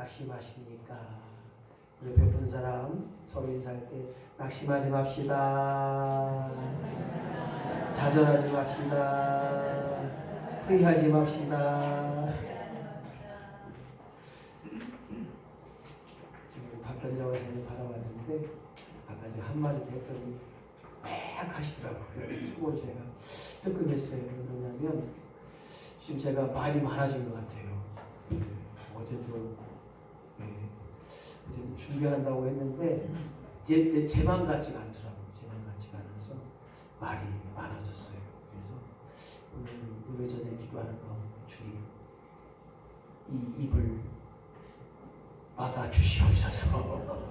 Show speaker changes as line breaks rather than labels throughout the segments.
낙심하십니까? 우리 베푼 사람 서로 인사할 때 낙심하지 맙시다. 좌절하지 맙시다. 후회하지 맙시다. 지금 박현정 선생님 바라봤는데 아까 제가 한마디 했더니 막 하시더라고요. 수고 제가 뜨끔했어요. 왜냐면 지금 제가 말이 많아진 것 같아요. 네, 어제도 네, 이제 준비한다고 했는데 제, 내 제만 같지가 않더라고요. 제만 같지가 않아서 말이 많아졌어요. 그래서 오늘 예배 전에 기도하는 가운데 주님 이 입을 막아 주시옵소서.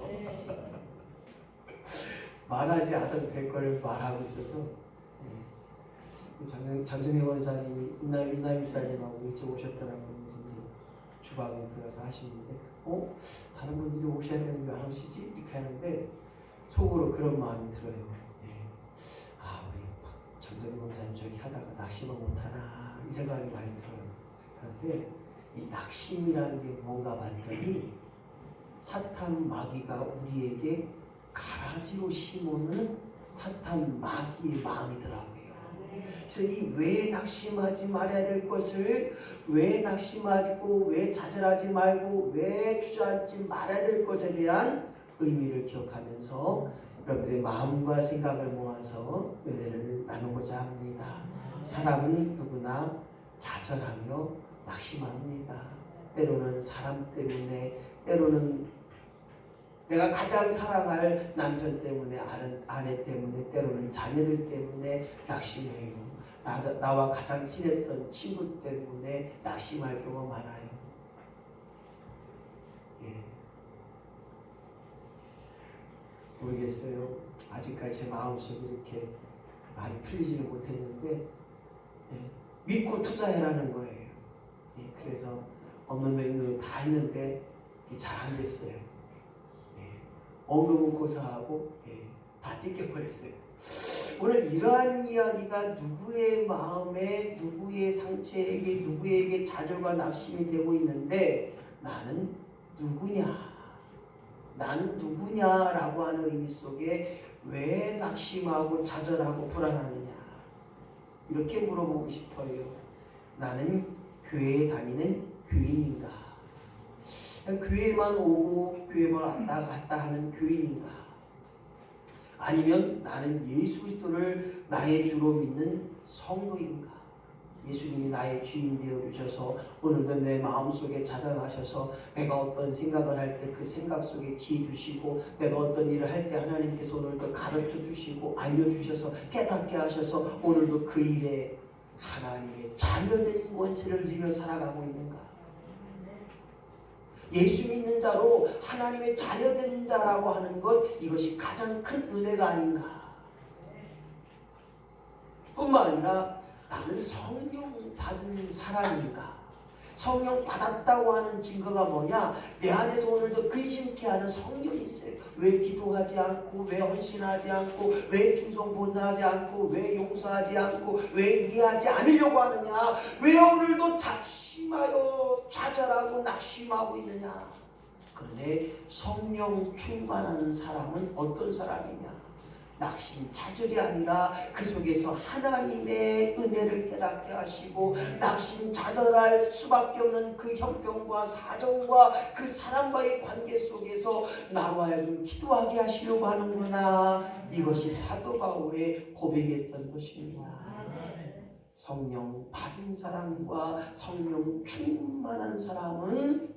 말하지 않아도 될 걸 말하고 있어서 네. 장, 장순희 원사님이 이날 이날 사님하고 일찍 오셨더라고요. 주방에 들어가서 하시는데 어 다른 분들이 오셔야 되는 게안 오시지 이렇게 하는데 속으로 그런 마음이 들어요. 네. 아 우리 장순희 원사님 저기 하다가 낙심을 못하나 이 생각이 많이 들어요. 그런데 이 낙심이라는 게 뭔가 봤더니 사탄 마귀가 우리에게 가라지로 심어는 사탄 마귀의 마음이더라고요. 그래서 이 왜 낙심하지 말아야 될 것을 왜 낙심하고 왜 좌절하지 말고 왜 주저앉지 말아야 될 것에 대한 의미를 기억하면서 여러분들의 마음과 생각을 모아서 은혜를 나누고자 합니다. 사람은 누구나 좌절하며 낙심합니다. 때로는 사람 때문에 때로는 내가 가장 사랑할 남편 때문에 아내, 때문에 때로는 자녀들 때문에 낙심해요. 나, 나와 가장 친했던 친구 때문에 낙심할 경우가 많아요. 예. 모르겠어요. 아직까지 제 마음속에 이렇게 많이 풀리지는 못했는데 예. 믿고 투자해라는 거예요. 예. 그래서 없는 거 있는 거다 했는데 잘 안 됐어요. 언급은 고사하고 예, 다 뜯겨버렸어요. 오늘 이러한 이야기가 누구의 마음에 누구의 상처에게 누구에게 좌절과 낙심이 되고 있는데 나는 누구냐 나는 누구냐라고 하는 의미 속에 왜 낙심하고 좌절하고 불안하느냐 이렇게 물어보고 싶어요. 나는 교회에 다니는 교인인가? 교회만 오고 교회만 왔다 갔다 하는 교인인가? 아니면 나는 예수 그리스도를 나의 주로 믿는 성도인가? 예수님이 나의 주인 되어 주셔서 오늘도 내 마음 속에 찾아가셔서 내가 어떤 생각을 할 때 그 생각 속에 지혜 주시고 내가 어떤 일을 할 때 하나님께서 오늘도 가르쳐 주시고 알려 주셔서 깨닫게 하셔서 오늘도 그 일에 하나님의 자녀된 권세를 누리며 살아가고 있는가? 예수 믿는 자로 하나님의 자녀된 자라고 하는 것 이것이 가장 큰 은혜가 아닌가. 뿐만 아니라 나는 성령 받은 사람인가. 성령 받았다고 하는 증거가 뭐냐? 내 안에서 오늘도 근심케 하는 성령이 있어요. 왜 기도하지 않고, 왜 헌신하지 않고, 왜 충성 본사하지 않고, 왜 용서하지 않고, 왜 이해하지 않으려고 하느냐? 왜 오늘도 작심하여 좌절하고 낙심하고 있느냐? 그런데 성령 충만한 사람은 어떤 사람이냐? 낙심, 좌절이 아니라 그 속에서 하나님의 은혜를 깨닫게 하시고 낙심, 좌절할 수밖에 없는 그 형편과 사정과 그 사람과의 관계 속에서 나로 하여금 기도하게 하시려고 하는구나 이것이 사도 바울의 고백이었던 것입니다. 성령 받은 사람과 성령 충만한 사람은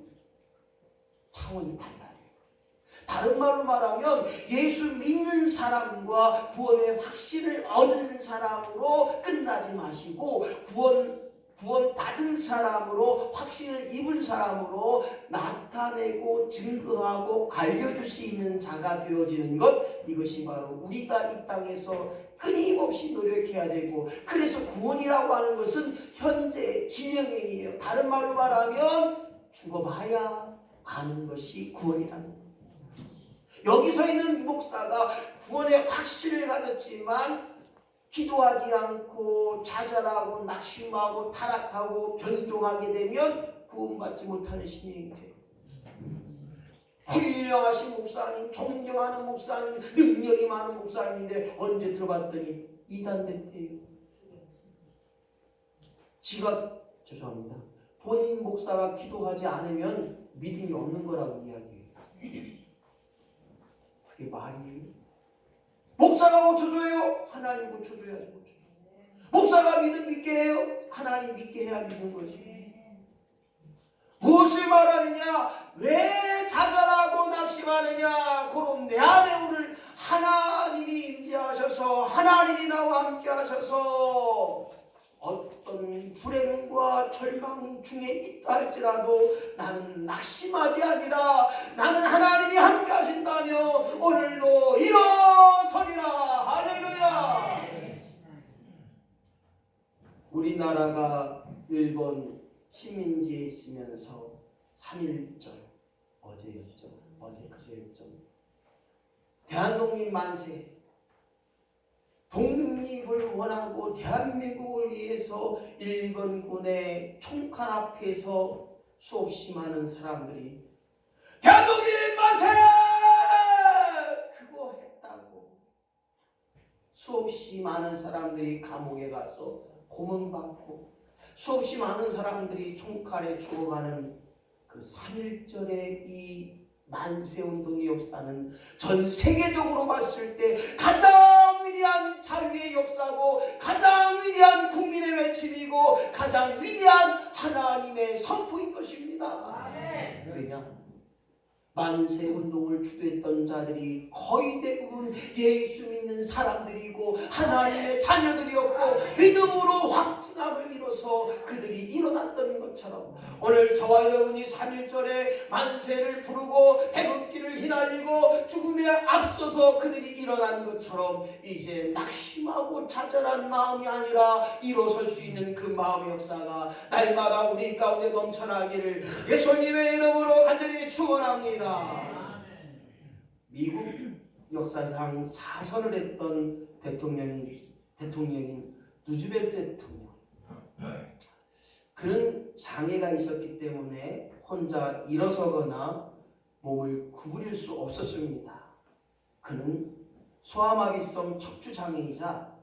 차원이 달라요. 다른 말로 말하면 예수 믿는 사람과 구원의 확신을 얻은 사람으로 끝나지 마시고 구원 구원 받은 사람으로 확신을 입은 사람으로 나타내고 증거하고 알려줄 수 있는 자가 되어지는 것 이것이 바로 우리가 이 땅에서 끊임없이 노력해야 되고 그래서 구원이라고 하는 것은 현재 진영행이에요. 다른 말로 말하면 죽어봐야 아는 것이 구원이라는 것. 여기서 있는 목사가 구원의 확신을 가졌지만 기도하지 않고 좌절하고 낙심하고 타락하고 변종하게 되면 구원받지 못하는 신령이 돼요. 훌륭하신 목사님, 존경하는 목사님, 능력이 많은 목사님인데 언제 들어봤더니 이단 됐대요. 지가 죄송합니다. 본인 목사가 기도하지 않으면 믿음이 없는 거라고 이야기해요. 그게 말이에요? 목사가 고쳐줘요? 하나님 고쳐줘야지 고쳐줘. 목사가 믿음 믿게 해요? 하나님 믿게 해야 믿는 거지. 무엇을 말하느냐? 왜 자잘하고 낙심하느냐? 그럼 내 안에 오늘 하나님이 임재하셔서 하나님이 나와 함께 하셔서 어떤 불행과 절망 중에 있다 할지라도 나는 낙심하지 아니라 나는 하나님이 함께 하신다면 오늘도 일어서리라. 할렐루야. 우리나라가 일본 식민지에 있으면서 3.1절 어제였죠 어제 그제였죠 대한독립 만세 독립을 원하고 대한민국을 위해서 일본군의 총칼 앞에서 수없이 많은 사람들이 대한독립 만세! 그거 했다고 수없이 많은 사람들이 감옥에 가서 고문받고 수없이 많은 사람들이 총칼에 죽어가는 그 3.1절의 이 만세운동의 역사는 전 세계적으로 봤을 때 가장 위대한 자유의 역사고 가장 위대한 국민의 외침이고 가장 위대한 하나님의 선포인 것입니다. 왜냐? 만세 운동을 주도했던 자들이 거의 대부분 예수 믿는 사람들이고 하나님의 자녀들이었고 믿음으로 확신함을 이뤄서 그들이 일어났던 것처럼 오늘 저와 여러분이 3일절에 만세를 부르고 태극기를 휘날리고 죽음에 앞서서 그들이 일어난 것처럼 이제 낙심하고 좌절한 마음이 아니라 일어설 수 있는 그 마음의 역사가 날마다 우리 가운데 넘쳐나기를 예수님의 이름으로 간절히 축원합니다. 미국 역사상 사선을 했던 대통령이 대통령인 누즈벨트 대통령. 그는 장애가 있었기 때문에 혼자 일어서거나 몸을 구부릴 수 없었습니다. 그는 소아마비성 척추 장애이자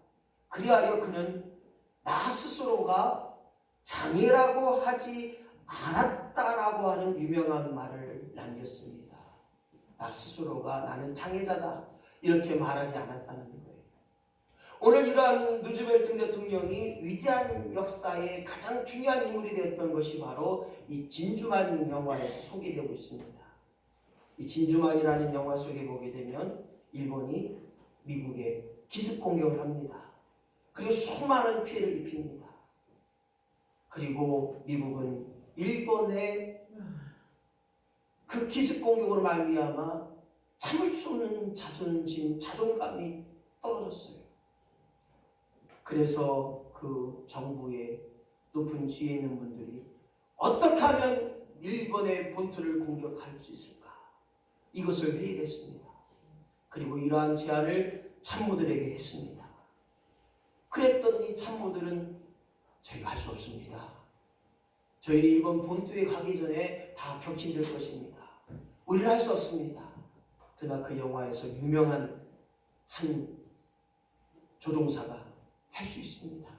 그리하여 그는 나 스스로가 장애라고 하지 않았다라고 하는 유명한 말을 남겼습니다. 나 스스로가 나는 장애자다 이렇게 말하지 않았다는 거예요. 오늘 이러한 누즈벨트 대통령이 위대한 역사의 가장 중요한 인물이 되었던 것이 바로 이 진주만 영화에서 소개되고 있습니다. 이 진주만이라는 영화 속에 보게 되면 일본이 미국에 기습 공격을 합니다. 그리고 수많은 피해를 입힙니다. 그리고 미국은 일본의 그 기습 공격으로 말미암아 참을 수 없는 자존심, 자존감이 떨어졌어요. 그래서 그 정부의 높은 지혜 있는 분들이 어떻게 하면 일본의 본토를 공격할 수 있을까? 이것을 회의했습니다. 그리고 이러한 제안을 참모들에게 했습니다. 그랬더니 참모들은 저희가 할 수 없습니다. 저희는 일본 본토에 가기 전에 다 격침될 것입니다. 우리는 할 수 없습니다. 그러나 그 영화에서 유명한 한 조종사가 할 수 있습니다.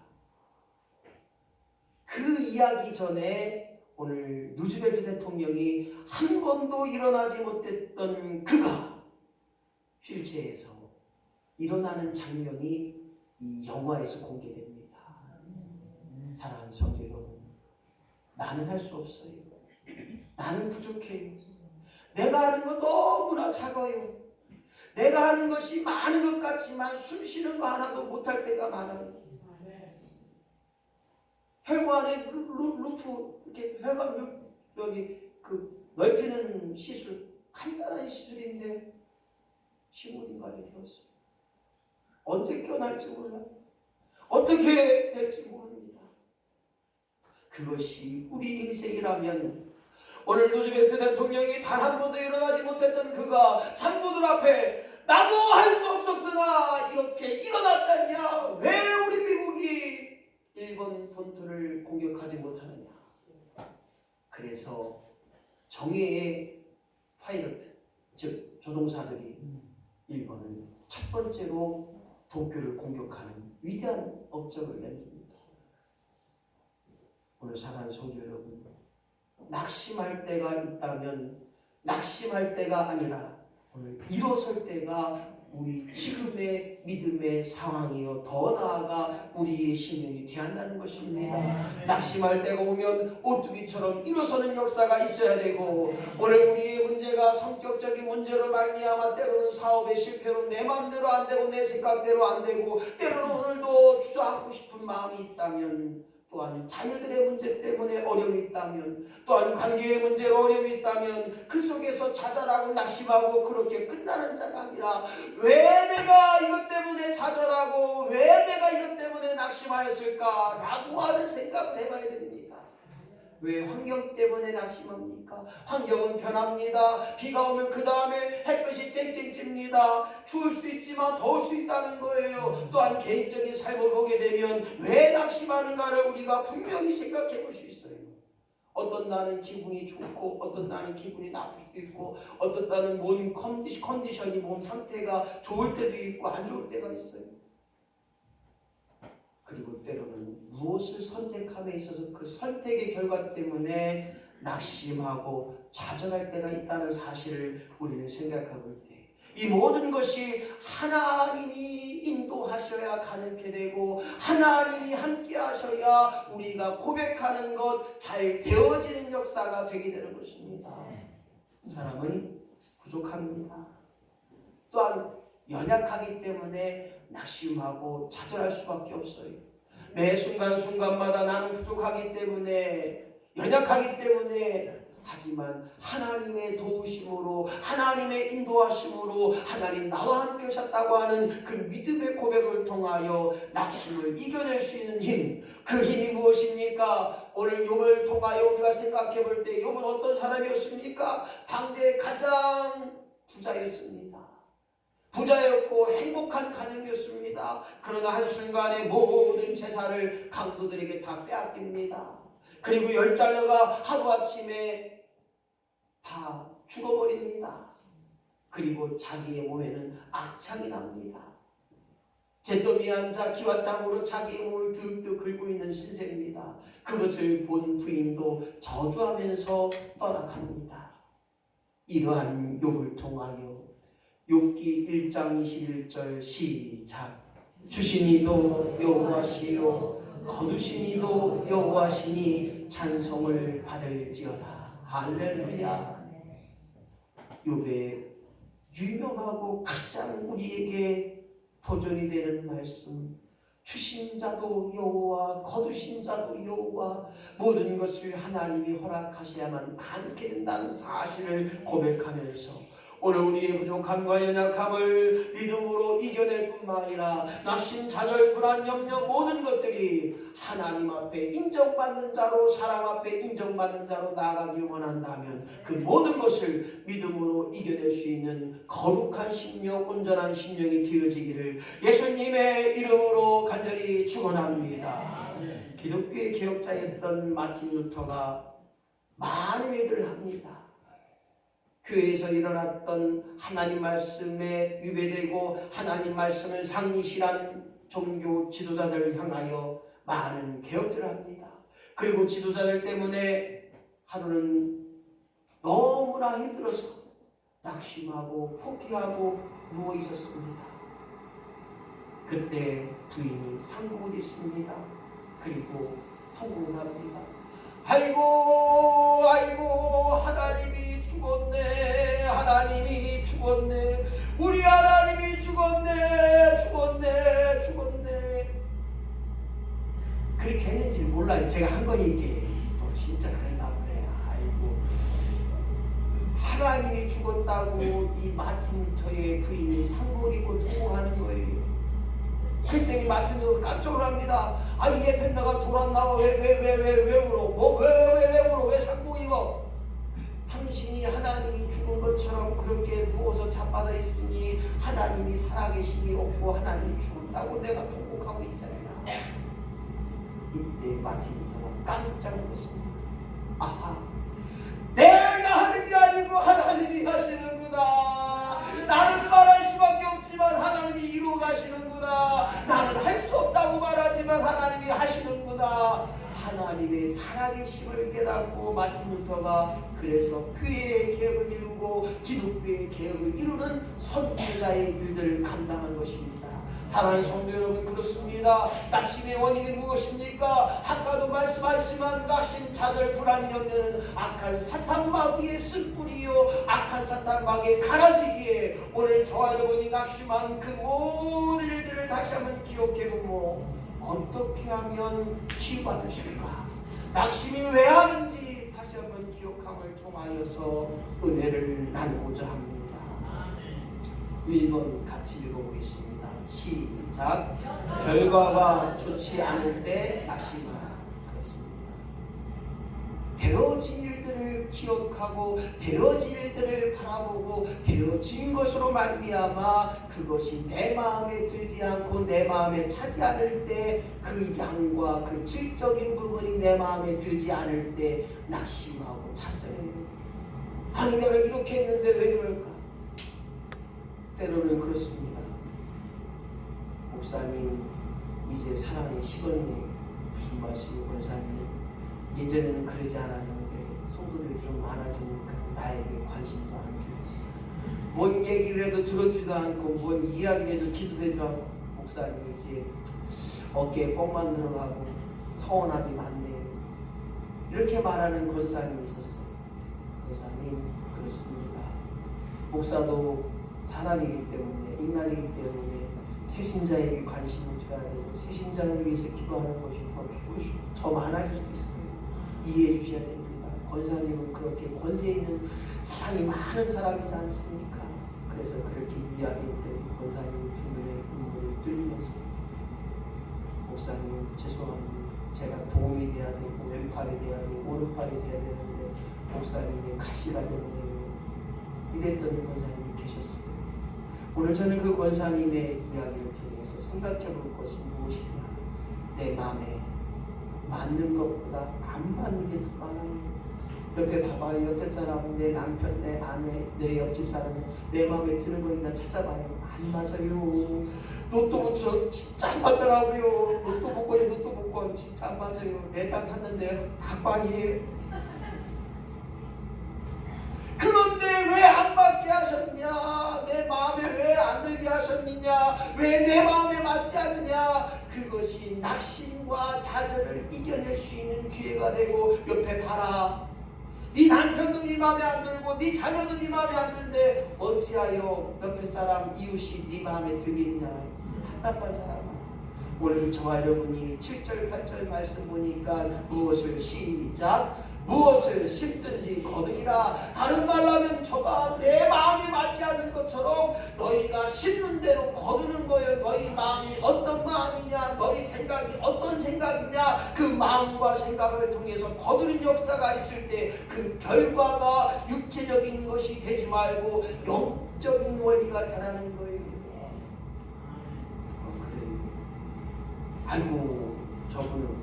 그 이야기 전에 오늘 누즈베트 대통령이 한 번도 일어나지 못했던 그가 휠체에서 일어나는 장면이 이 영화에서 공개됩니다. 사랑하는 성도 여러분, 나는 할 수 없어요. 나는 부족해요. 내가 하는 거 너무나 작아요. 내가 하는 것이 많은 것 같지만 숨 쉬는 거 하나도 못할 때가 많아요. 혈관에 루, 루, 루프 이렇게 혈관 루, 여기 그 넓히는 시술 간단한 시술인데 15분간이 되었어요. 언제 깨어날지 몰라요. 어떻게 될지 모릅니다. 그것이 우리 인생이라면 오늘 루즈벨트 대통령이 단 한 번도 일어나지 못했던 그가 장부들 앞에 나도 할 수 없었으나 이렇게 일어났잖냐? 왜 우리 미국이 일본 본토를 공격하지 못하느냐? 그래서 정의의 파이러트 즉 조종사들이 일본을 첫 번째로 도쿄를 공격하는 위대한 업적을 내줍니다. 오늘 사랑하는 성도 여러분, 낙심할 때가 있다면 낙심할 때가 아니라 오늘 일어설 때가 우리 지금의 믿음의 상황이요 더 나아가 우리의 신령이 되한다는 것입니다. 낙심할 때가 오면 오뚜기처럼 일어서는 역사가 있어야 되고 오늘 우리의 문제가 성격적인 문제로 말미암아 때로는 사업의 실패로 내 마음대로 안 되고 내 생각대로 안 되고 때로는 오늘도 주저앉고 싶은 마음이 있다면 또한 자녀들의 문제 때문에 어려움이 있다면 또한 관계의 문제로 어려움이 있다면 그 속에서 좌절하고 낙심하고 그렇게 끝나는 자가 아니라 왜 내가 이것 때문에 좌절하고 왜 내가 이것 때문에 낙심하였을까라고 하는 생각을 해봐야 됩니다. 왜 환경 때문에 낙심합니까? 환경은 변합니다. 비가 오면 그 다음에 햇볕이 쨍쨍 찝니다. 추울 수도 있지만 더울 수도 있다는 거예요. 또한 개인적인 삶을 보게 되면 왜 낙심하는가를 우리가 분명히 생각해 볼 수 있어요. 어떤 날은 기분이 좋고 어떤 날은 기분이 나쁠 수도 있고 어떤 날은 몸 컨디션, 컨디션이 몸 상태가 좋을 때도 있고 안 좋을 때가 있어요. 그리고 때로는 무엇을 선택함에 있어서 그 선택의 결과 때문에 낙심하고 좌절할 때가 있다는 사실을 우리는 생각해볼 때이 모든 것이 하나님이 인도하셔야 가능케 되고 하나님이 함께 하셔야 우리가 고백하는 것 잘 되어지는 역사가 되게 되는 것입니다. 사람은 부족합니다. 또한 연약하기 때문에 낙심하고 좌절할 수밖에 없어요. 매 순간순간마다 나는 부족하기 때문에 연약하기 때문에 하지만 하나님의 도우심으로 하나님의 인도하심으로 하나님 나와 함께 하셨다고 하는 그 믿음의 고백을 통하여 낙심을 이겨낼 수 있는 힘, 그 힘이 무엇입니까? 오늘 욥을 통하여 우리가 생각해 볼때 욥은 어떤 사람이었습니까? 당대 가장 부자였습니다. 부자였고 행복한 가정이었습니다. 그러나 한순간에 모든 재산을 강도들에게 다 빼앗깁니다. 그리고 열 자녀가 하루아침에 다 죽어버립니다. 그리고 자기의 몸에는 악창이 납니다. 잿더미한 자 기와장으로 자기의 몸을 득득 긁고 있는 신세입니다. 그것을 본 부인도 저주하면서 떠나갑니다. 이러한 욕을 통하여 욥기 1장 21절 시작. 주신 이도 여호와시요 거두신 이도 여호와시니 찬송을 받을지어다. 할렐루야. 욥의 유명하고 가장 우리에게 도전이 되는 말씀. 주신 자도 여호와 거두신 자도 여호와 모든 것을 하나님이 허락하셔야만 가능케 된다는 사실을 고백하면서 오늘 우리의 부족함과 연약함을 믿음으로 이겨낼 뿐만 아니라 낙심, 좌절, 불안, 염려 모든 것들이 하나님 앞에 인정받는 자로 사람 앞에 인정받는 자로 나아가길 원한다면 그 모든 것을 믿음으로 이겨낼 수 있는 거룩한 심령, 온전한 심령이 되어지기를 예수님의 이름으로 간절히 축원합니다. 기독교의 개혁자였던 마틴 루터가 많은 일들을 합니다. 교회에서 일어났던 하나님 말씀에 위배되고 하나님 말씀을 상실한 종교 지도자들을 향하여 많은 개혁들을 합니다. 그리고 지도자들 때문에 하루는 너무나 힘들어서 낙심하고 포기하고 누워 있었습니다. 그때 부인이 상복을 입습니다. 그리고 통곡을 합니다. 아이고 아이고 하나님이 죽었네. 하나님이 죽었네. 우리 하나님이 죽었네. 죽었네. 죽었네. 그렇게 했는지 몰라요. 제가 한거또 진짜 그랬나 보네. 아이고. 하나님이 죽었다고 이 마틴 루터의 부인이 상고리고 통곡하는 거예요. 그랬더니 마틴 루터가 깜짝 놀랍니다. 아이 에펜다가 돌았나 왜왜 왜 왜 왜 울어? 뭐왜 왜왜 울어? 왜 상고 입어 당신이 하나님이 죽은 것처럼 그렇게 누워서 자빠져 있으니 하나님이 살아계심이 없고 하나님이 죽었다고 내가 통곡하고 있잖아. 이때 마틴 루터가 깜짝 놀랐습니다. 아하 그래서 교회의 개혁을 이루고 기독교의 개혁을 이루는 선지자의 일들을 감당한 것입니다. 사랑하는 성도 여러분 그렇습니다. 낙심의 원인이 무엇입니까? 아까도 말씀하셨지만 낙심, 좌절, 불안, 염려는 악한 사탄 마귀의 쓴뿌리요 악한 사탄 마귀의 가라지기에 오늘 저와 여러분이 낙심한 그 모든 일들을 다시 한번 기억해보고 어떻게 하면 치유받으실까? 낙심이 왜 하는지 통하여서 은혜를 나누고자 합니다. 1번 같이 읽어보겠습니다. 시작. 결과가 좋지 않을 때 낙심하라. 그렇습니다. 되어진 일들을 기억하고 되어진 일들을 바라보고 되어진 것으로 말미암아 그것이 내 마음에 들지 않고 내 마음에 차지 않을 때 그 양과 그 질적인 부분이 내 마음에 들지 않을 때 낙심하고 찾아요. 아니 내가 이렇게 했는데 왜 그럴까? 때로는 그렇습니다. 목사님 이제 사랑이 식었네. 무슨 말씀이 권사님? 예전에는 그러지 않았는데 성도들이 좀 많아지니까 나에게 관심도 안 주고 뭔 얘기를 해도 들어주지도 않고 뭔 이야기를 해도 기도되지도 않고 목사님 이제 어깨에 뻥만 들어가고 서운함이 많네요. 이렇게 말하는 권사님이 있었어요. 권사님 그렇습니다. 목사도 사람이기 때문에 인간이기 때문에 새신자에게 관심을 줘야 되고 새신자를 위해서 기도하는 것이 더, 더 많아질 수도 있어요. 이해해 주셔야 됩니다. 권사님은 그렇게 권세 있는 사랑이 많은 사람이지 않습니까? 그래서 그렇게 이야기할 때 권사님 뒷눈에 눈물이 뚫리면서 목사님 죄송합니다. 제가 도움이 돼야 되고 왼팔이 돼야 되고 오른팔이 돼야 되는데 목사님의 가시가 되네요. 이랬던 권사님이 계셨어요. 오늘 저는 그 권사님의 이야기를 통해서 생각해 볼 것은 무엇이냐. 내 마음에 맞는 것보다 안 맞는 게 더 많아요. 옆에 봐봐요. 옆에 사람, 내 남편, 내 아내, 내 옆집 사람, 내 마음에 드는 거 있나 찾아봐요. 안 맞아요. 로또 저 진짜 안 맞더라고요. 로또 복권이 로또 복권 진짜 안 맞아요. 내장 샀는데 악방이에요. 그런데 왜 안 맞게 하셨냐? 내 마음에 왜 안 들게 하셨느냐? 왜 내 마음에 맞지 않느냐? 그것이 낙심과 좌절을 이겨낼 수 있는 기회가 되고 옆에 봐라. 네 남편도 네 마음에 안 들고 네 자녀도 네 마음에 안 드는데 어찌하여 옆에 사람 이웃이 네 마음에 들겠냐? 답답한 사람아. 오늘 저와 여러분이 7절 8절 말씀 보니까 무엇을 시작 무엇을 심든지 거두리라. 다른 말로 하면 저가 내 마음에 맞지 않는 것처럼 너희가 심는 대로 거두는 거예요. 너희 마음이 어떤 마음이냐? 너희 생각이 어떤 생각이냐? 그 마음과 생각을 통해서 거두는 역사가 있을 때 그 결과가 육체적인 것이 되지 말고 영적인 원리가 되라는 거예요. 어, 그래요. 아이고 저분은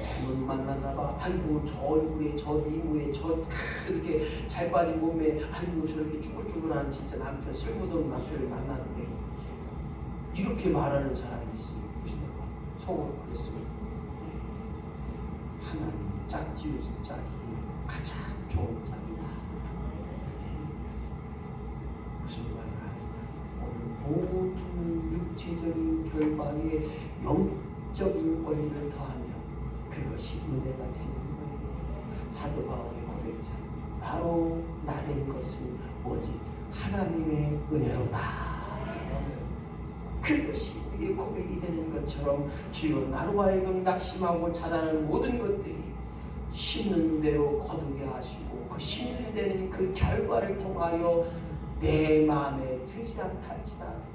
잘못 만났나 봐. 아이고 저 얼굴에 저 미모에 저 이렇게 잘 빠진 몸에 아이고 저렇게 쭈글쭈글한 진짜 남편 쓸모없는 남편을 만났는데 이렇게 말하는 사람이 있어요. 속으로 그랬어요. 하나님 짝지우신 짝이 가장 좋은 짝이다. 무슨 말을 하느냐? 오늘 모든 육체적인 결과에 영적인 원리를 더하며 그것이 은혜가 되는 거예요. 사도 바울의 고백자 바로 나 된 것은 오직 하나님의 은혜로다. 그것이 우리의 고백이 되는 것처럼 주여 나로 하여금 낙심하고 자라는 모든 것들이 심는 대로 거두게 하시고 그 심는 데는 그 결과를 통하여 내 마음에 들지 않다 할지라도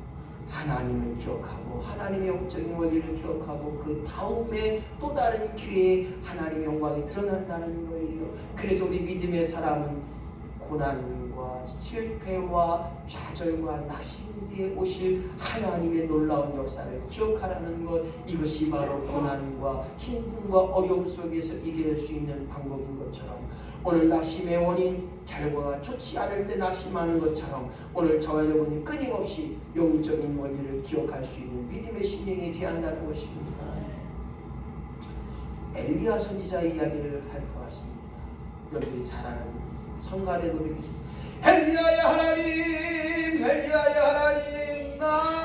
하나님을 기억하고 하나님의 영적인 원리를 기억하고 그 다음에 또 다른 기회에 하나님의 영광이 드러난다는 거예요. 그래서 우리 믿음의 사람은 고난과 실패와 좌절과 낙심 뒤에 오실 하나님의 놀라운 역사를 기억하라는 것 이것이 바로 고난과 힘듦과 어려움 속에서 이겨낼 수 있는 방법인 것처럼 오늘 낙심의 원인 결과가 좋지 않을 때 낙심하는 것처럼 오늘 저와 여러분이 끊임없이 영적인 원리를 기억할 수 있는 믿음의 심령이 되어야 한다는 것입니다. 엘리야 선지자 이야기를 할 것 같습니다. 여러분들이 잘 아는 성가대 노래이죠. 헬리야의 하나님, 헬리야의 하나님, 나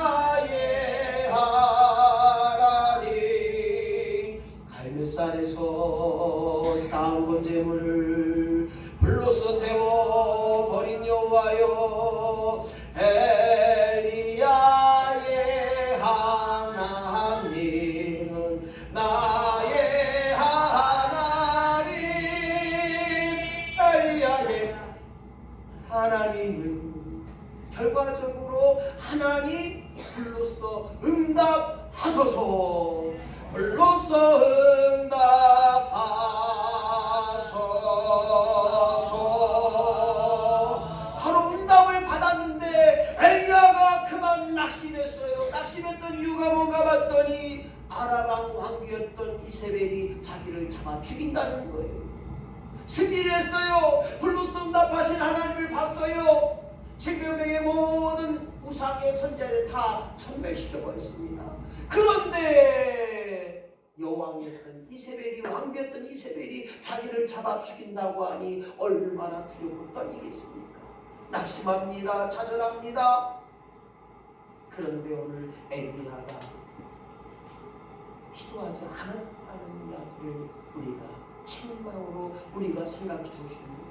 죽인다는 거예요 승리를 했어요. 불로서 응답하신 하나님을 봤어요. 칠명의 모든 우상의 선자를 다 천멸시켜 버렸습니다. 그런데 여왕이었던 이세벨이 왕비였던 이세벨이 자기를 잡아 죽인다고 하니 얼마나 두렵고 떨리겠습니까? 낙심합니다. 좌절합니다. 그런데 오늘 엘리야가 기도하지 않았다는 이야기를 우리가 책망으로 우리가 생각해 보십니다.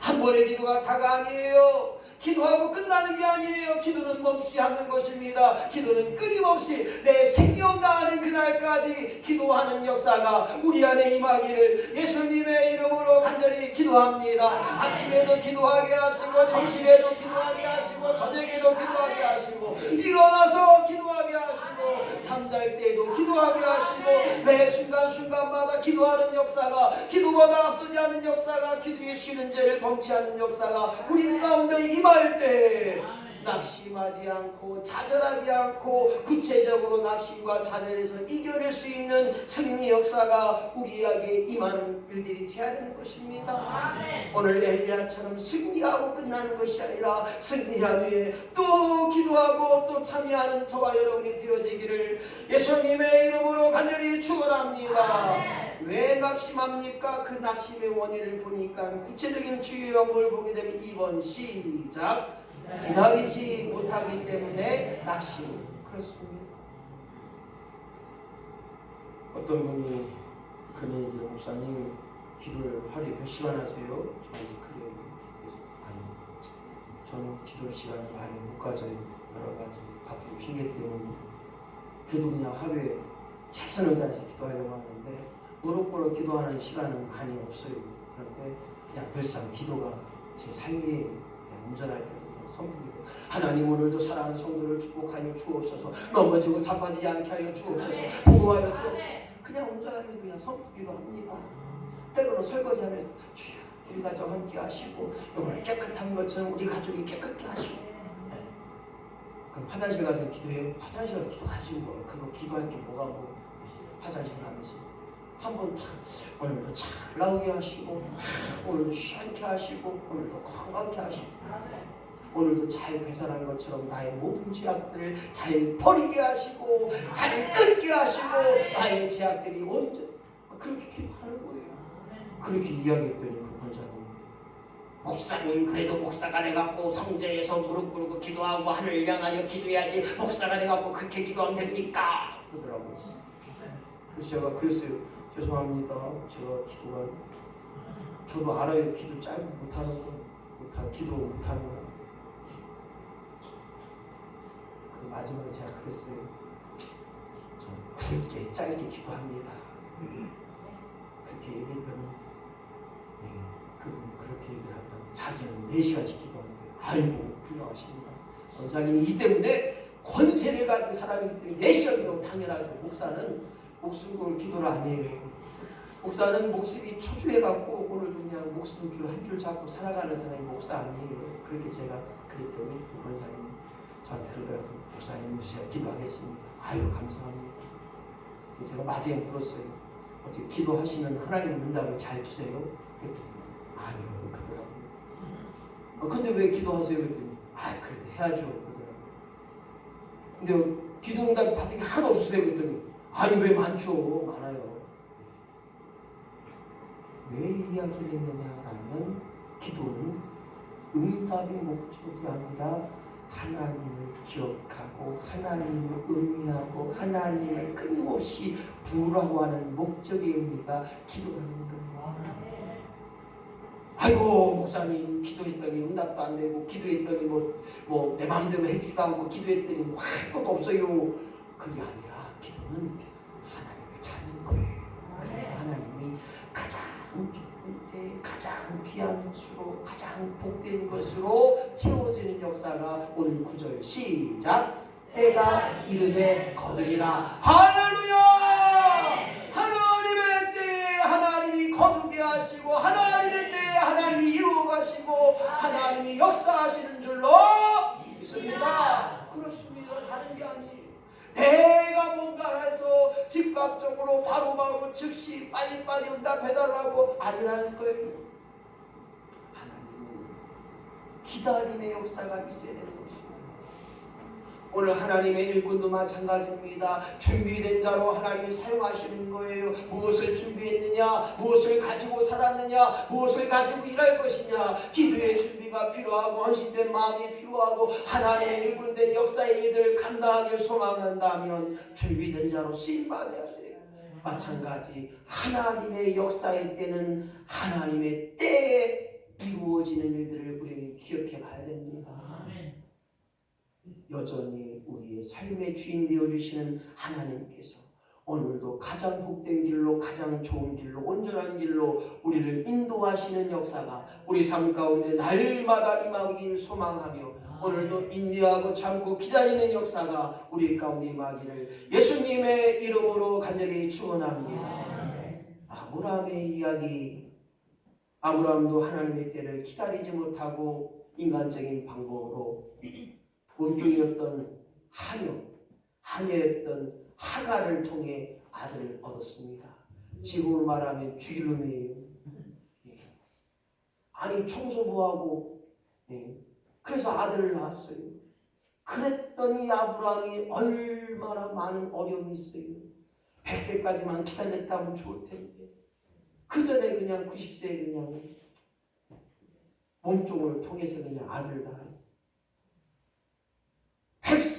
한 번의 기도가 다가 아니에요. 기도하고 끝나는 게 아니에요. 기도는 멈추지 않는 것입니다. 기도는 끊임없이 내 생명 다하는 그날까지 기도하는 역사가 우리 안에 임하기를 예수님의 이름으로 간절히 기도합니다. 아침에도 기도하게 하시고 점심에도 기도하게 하시고 저녁에도 기도하게 하시고 일어나서 기도하게 하시고 잠잘 때에도 기도하게 하시고 매 순간순간마다 기도하는 역사가 기도보다 앞서지 않는 역사가 기도에 쉬는 죄를 범치 않는 역사가 우리 가운데 임할 때 낙심하지 않고 좌절하지 않고 구체적으로 낙심과 좌절에서 이겨낼 수 있는 승리 역사가 우리에게 임하는 일들이 되어야 되는 것입니다. 오늘 엘리야처럼 승리하고 끝나는 것이 아니라 승리한 후에 또 기도하고 또 참여하는 저와 여러분이 되어지기를 예수님의 이름으로 간절히 축원합니다. 왜 낙심합니까? 그 낙심의 원인을 보니까 구체적인 주의 방법을 보게 되면 2번 시작 기다리지 못하기 때문에 낙심 그렇습니다. 어떤 분이 그런 얘기를 목사님 기도를 하루에 몇 시간 하세요? 저한테 그래요. 그래서 아니 저는 기도 시간을 많이 못 가져요. 여러 가지 바쁜 핑계 때문에 그래도 그냥 하루에 최선을 다해서 기도하려고 하는데 무릎 꿇어 기도하는 시간은 많이 없어요. 그런데 그냥 늘상 기도가 제 삶에 그냥 운전할 때 성품이고 하나님 오늘도 사랑하는 성도를 축복하여 주옵소서. 넘어지고 자빠지지 않게 하여 주옵소서. 보호하여 주옵소서. 그냥 운전하면서 그냥 성품기도 합니다. 때로는 설거지하면서 주여 우리 가족 함께 하시고 오늘 깨끗한 것처럼 우리 가족이 깨끗게 하시고. 네. 그럼 화장실 가서 기도해요. 화장실 가서 기도하지 뭐 그거 기도할 게 뭐가 뭐 화장실 가면서. 한번 다 오늘도 잘 나오게 하시고 오늘도 시원케 하시고 오늘도 건강케 하시고 오늘도 잘 배설한 것처럼 나의 모든 죄악들을 잘 버리게 하시고 잘 끊게 하시고 나의 죄악들이 온전 아, 그렇게 기도하는 거예요. 그렇게 이야기했더니 그 권사님 목사님 그래도 목사가 돼갖고 성전에서 무릎 꿇고 기도하고 하늘 향하여 기도해야지 목사가 돼갖고 그렇게 기도하면 됩니까? 그러더라고요. 그래서 제가 그랬어요. 죄송합니다. 제가 기도가 저도 알아요. 기도 짧고 못하는 거, 못하 기도 못하는 거. 그 마지막에 제가 그랬어요. 좀 굵게 짧게 기도합니다. 그렇게 얘기했더니 네, 그분 그렇게 얘기를 하면 자기는 4시간씩 기도하는 거예요. 아이고 훌륭하십니다. 원사님이 이 때문에 권세를 가진 사람이기 때문에 4시간이면 당연하죠. 목사는 목숨 걸 기도를 안 해요. 목사는 목숨이 초조해갖고 오늘 그냥 목숨 줄한줄 잡고 살아가는 사람이 목사 아니에요. 그렇게 제가 그랬더니 그 권사님 저한테 그러더라고요. 목사님 제가 기도하겠습니다. 아유 감사합니다. 제가 마지막에 물었어요. 어떻게 기도하시면 하나님 응답을 잘 주세요? 아니요 그러더라고요. 어, 근데 왜 기도하세요? 그랬더니 아 그래도 해야죠 그러더라고요. 근데 기도 응답 받은 게 하나도 없으세요? 그랬더니 아니 왜 많죠? 많아요. 왜 이야기를 했느냐라면 기도는 응답의 목적이 아니라 하나님을 기억하고 하나님을 의미하고 하나님을 끊임없이 부르라고 하는 목적의 의미가 기도하는 겁니다. 아이고 목사님 기도했더니 응답도 안 되고 기도했더니 뭐 뭐 내 마음대로 해주지도 않고 기도했더니 뭐 할 것도 없어요. 그게 아니라 기도는 하나님을 찾는 거예요. 그래서 하나님이 때 가장 귀한 것으로 가장 복된 것으로 채워지는 역사가 오늘 구절 시작. 때가 이름에 거두리라. 할렐루야! 하나님의 때에 하나님이 거두게 하시고 하나님의 때에 하나님이 이루어가시고 하나님이 역사하시는 줄로 믿습니다. 그렇습니다. 다른 게 아니에요 내가 뭔가 해서 즉각적으로 바로바로 즉시 빨리빨리 응답해달라고 아니라는 거예요. 하나님은 기다림의 역사가 있어야 되는 것입니다. 오늘 하나님의 일꾼도 마찬가지입니다. 준비된 자로 하나님이 사용하시는 거예요. 무엇을 준비했느냐, 무엇을 가지고 살았느냐, 무엇을 가지고 일할 것이냐, 기도의 준비 가 필요하고 헌신된 마음이 필요하고 하나님의 일꾼된 역사의 일들을 감당하길 소망한다면 준비된 자로 쓰임 받아야 돼요. 마찬가지 하나님의 역사일 때는 하나님의 때에 이루어지는 일들을 우리는 기억해 봐야 됩니다. 여전히 우리의 삶의 주인 되어 주시는 하나님께서 오늘도 가장 복된 길로 가장 좋은 길로 온전한 길로 우리를 인도하시는 역사가 우리 삶 가운데 날마다 임하길 소망하며 오늘도 인내하고 참고 기다리는 역사가 우리 가운데 임하기를 예수님의 이름으로 간절히 축원합니다. 아브라함의 이야기. 아브라함도 하나님의 때를 기다리지 못하고 인간적인 방법으로 본종이었던 하녀, 하녀였던 하가를 통해 아들을 얻었습니다. 지금으로 말하면 쥐름이에요. 예. 아니 청소부하고 예. 그래서 아들을 낳았어요. 그랬더니 아브라함이 얼마나 많은 어려움이 있어요. 100세까지만 기다렸다면 좋을 텐데 그 전에 그냥 90세에 그냥 몸종을 통해서 그냥 아들을 낳아요.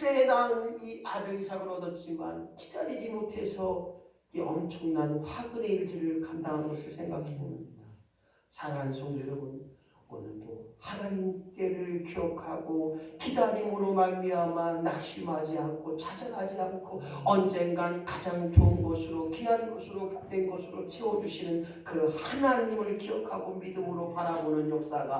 100세에 낳은 이 아들 이삭을 얻었지만 기다리지 못해서 이 엄청난 화근의 일들을 감당하는 것을 생각해 봅니다. 사랑하는 성도 여러분, 오늘도 하나님 때를 기억하고 기다림으로 말미암아 낙심하지 않고 찾아가지 않고 언젠간 가장 좋은 것으로 귀한 것으로 복된 것으로 채워주시는 그 하나님을 기억하고 믿음으로 바라보는 역사가